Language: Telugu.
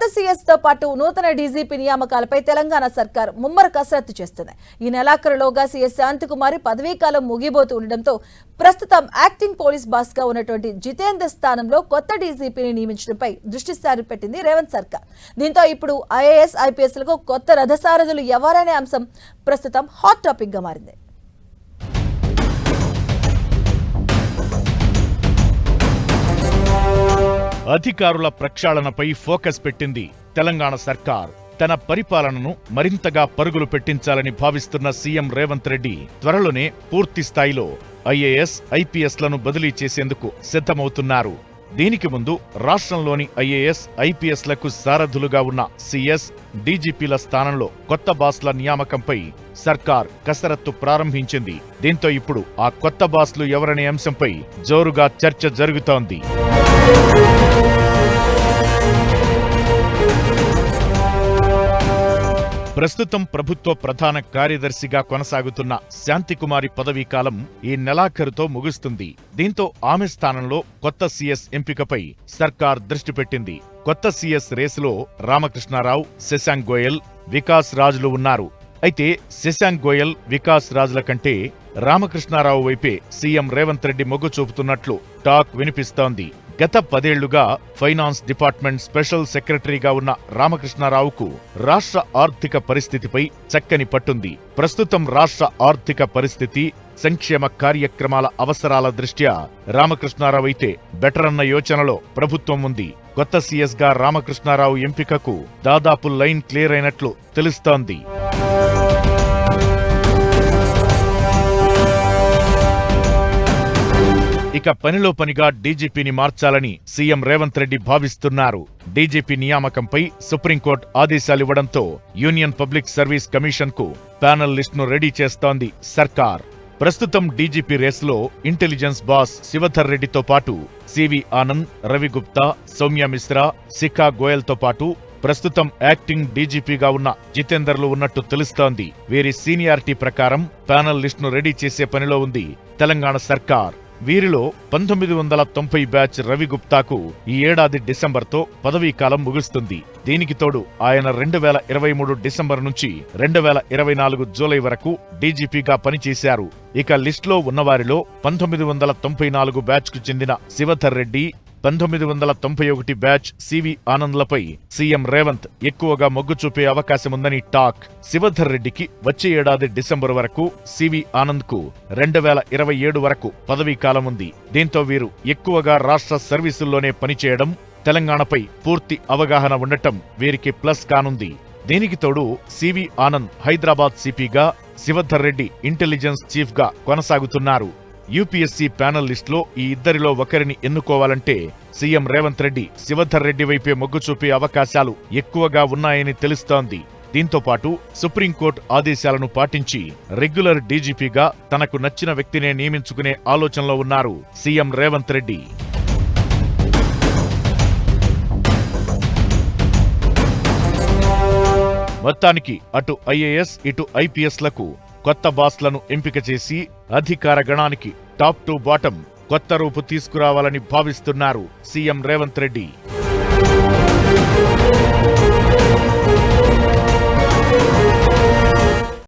కొత్త సీఎస్తో పాటు నూతన డీజీపీ నియామకాలపై తెలంగాణ సర్కార్ ముమ్మర కసరత్తు చేస్తుంది. ఈ నెలాఖరులోగా సీఎస్ శాంతికుమారి పదవీకాలం ముగిపోతూ ఉండడంతో ప్రస్తుతం యాక్టింగ్ పోలీస్ బాస్గా ఉన్నటువంటి జితేందర్ స్థానంలో కొత్త డీజీపీని నియమించడంపై దృష్టి సారిపెట్టింది రేవంత్ సర్కార్. దీంతో ఇప్పుడు ఐఏఎస్ ఐపీఎస్లకు కొత్త రథసారథులు ఎవరనే అంశం ప్రస్తుతం హాట్ టాపిక్గా మారింది. అధికారుల ప్రక్షాళనపై ఫోకస్ పెట్టింది తెలంగాణ సర్కార్. తన పరిపాలనను మరింతగా పరుగులు పెట్టించాలని భావిస్తున్న సీఎం రేవంత్ రెడ్డి త్వరలోనే పూర్తి స్థాయిలో ఐఏఎస్ ఐపీఎస్లను బదిలీ చేసేందుకు సిద్ధమవుతున్నారు. దీనికి ముందు రాష్ట్రంలోని ఐఏఎస్ ఐపీఎస్లకు సారథులుగా ఉన్న సీఎస్ డీజీపీల స్థానంలో కొత్త బాస్ల నియామకంపై సర్కార్ కసరత్తు ప్రారంభించింది. దీంతో ఇప్పుడు ఆ కొత్త బాస్లు ఎవరనే అంశంపై జోరుగా చర్చ జరుగుతోంది. ప్రస్తుతం ప్రభుత్వ ప్రధాన కార్యదర్శిగా కొనసాగుతున్న శాంతికుమారి పదవీ కాలం ఈ నెలాఖరుతో ముగుస్తుంది. దీంతో ఆమె స్థానంలో కొత్త సీఎస్ ఎంపికపై సర్కార్ దృష్టి పెట్టింది. కొత్త సీఎస్ రేసులో రామకృష్ణారావు శశాంక్ గోయల్ వికాస్ రాజులు ఉన్నారు. అయితే శశాంక్ గోయల్ వికాస్ రాజుల కంటే రామకృష్ణారావు వైపే సీఎం రేవంత్ రెడ్డి మొగ్గు చూపుతున్నట్లు టాక్ వినిపిస్తోంది. గత పదేళ్ళుగా ఫైనాన్స్ డిపార్ట్మెంట్ స్పెషల్ సెక్రటరీగా ఉన్న రామకృష్ణారావుకు రాష్ట్ర ఆర్థిక పరిస్థితిపై చక్కని పట్టుంది. ప్రస్తుతం రాష్ట్ర ఆర్థిక పరిస్థితి సంక్షేమ కార్యక్రమాల అవసరాల దృష్ట్యా రామకృష్ణారావు అయితే బెటర్ అన్న యోచనలో ప్రభుత్వం ఉంది. కొత్త సీఎస్గా రామకృష్ణారావు ఎంపికకు దాదాపు లైన్ క్లియర్ అయినట్లు తెలుస్తోంది. ఇక పనిలో పనిగా డీజీపీని మార్చాలని సీఎం రేవంత్ రెడ్డి భావిస్తున్నారు. డీజీపీ నియామకంపై సుప్రీంకోర్టు ఆదేశాలివ్వడంతో యూనియన్ పబ్లిక్ సర్వీస్ కమిషన్కు ప్యానల్ లిస్టును రెడీ చేస్తోంది సర్కార్. ప్రస్తుతం డీజీపీ రేసులో ఇంటెలిజెన్స్ బాస్ శివధర్ రెడ్డితో పాటు సివి ఆనంద్ రవిగుప్తా సౌమ్య మిశ్రా శిఖా గోయల్తో పాటు ప్రస్తుతం యాక్టింగ్ డీజీపీగా ఉన్న జితేందర్లు ఉన్నట్టు తెలుస్తోంది. వీరి సీనియారిటీ ప్రకారం ప్యానల్ లిస్టును రెడీ చేసే పనిలో ఉంది తెలంగాణ సర్కార్. వీరిలో పంతొమ్మిది వందల తొంభై బ్యాచ్ రవి గుప్తాకు ఈ ఏడాది డిసెంబర్తో పదవీ కాలం ముగుస్తుంది. దీనికి తోడు ఆయన రెండు వేల ఇరవై మూడు డిసెంబర్ నుంచి రెండు వేల ఇరవై నాలుగు జూలై వరకు డీజీపీగా పనిచేశారు. ఇక లిస్టులో ఉన్నవారిలో పంతొమ్మిది వందల తొంభై నాలుగు బ్యాచ్కు చెందిన శివధర్ రెడ్డి పంతొమ్మిది వందల తొంభై ఒకటి బ్యాచ్ సివి ఆనంద్లపై సీఎం రేవంత్ ఎక్కువగా మొగ్గు చూపే అవకాశముందని టాక్ శివధర్ రెడ్డికి వచ్చే ఏడాది డిసెంబర్ వరకు సివి ఆనంద్కు రెండు వేల ఇరవై ఏడు వరకు పదవీ కాలం ఉంది దీంతో వీరు ఎక్కువగా రాష్ట్ర సర్వీసుల్లోనే పనిచేయడం తెలంగాణపై పూర్తి అవగాహన ఉండటం వీరికి ప్లస్ కానుంది. దీనికి తోడు సివి ఆనంద్ హైదరాబాద్ సిపిగా శివధర్ రెడ్డి ఇంటెలిజెన్స్ చీఫ్గా కొనసాగుతున్నారు. యూపీఎస్సీ ప్యానల్ లిస్టులో ఈ ఇద్దరిలో ఒకరిని ఎన్నుకోవాలంటే సీఎం రేవంత్ రెడ్డి శివధర్ రెడ్డి వైపే మొగ్గు చూపే అవకాశాలు ఎక్కువగా ఉన్నాయని తెలుస్తోంది. దీంతో పాటు సుప్రీంకోర్టు ఆదేశాలను పాటించి రెగ్యులర్ డీజీపీగా తనకు నచ్చిన వ్యక్తినే నియమించుకునే ఆలోచనలో ఉన్నారు సీఎం రేవంత్ రెడ్డి. మొత్తానికి అటు ఐఏఎస్ ఇటు ఐపీఎస్లకు కొత్త బాస్లను ఎంపిక చేసి అధికార గణానికి టాప్ టు బాటం కొత్త రూపు తీసుకురావాలని భావిస్తున్నారు సీఎం రేవంత్ రెడ్డి.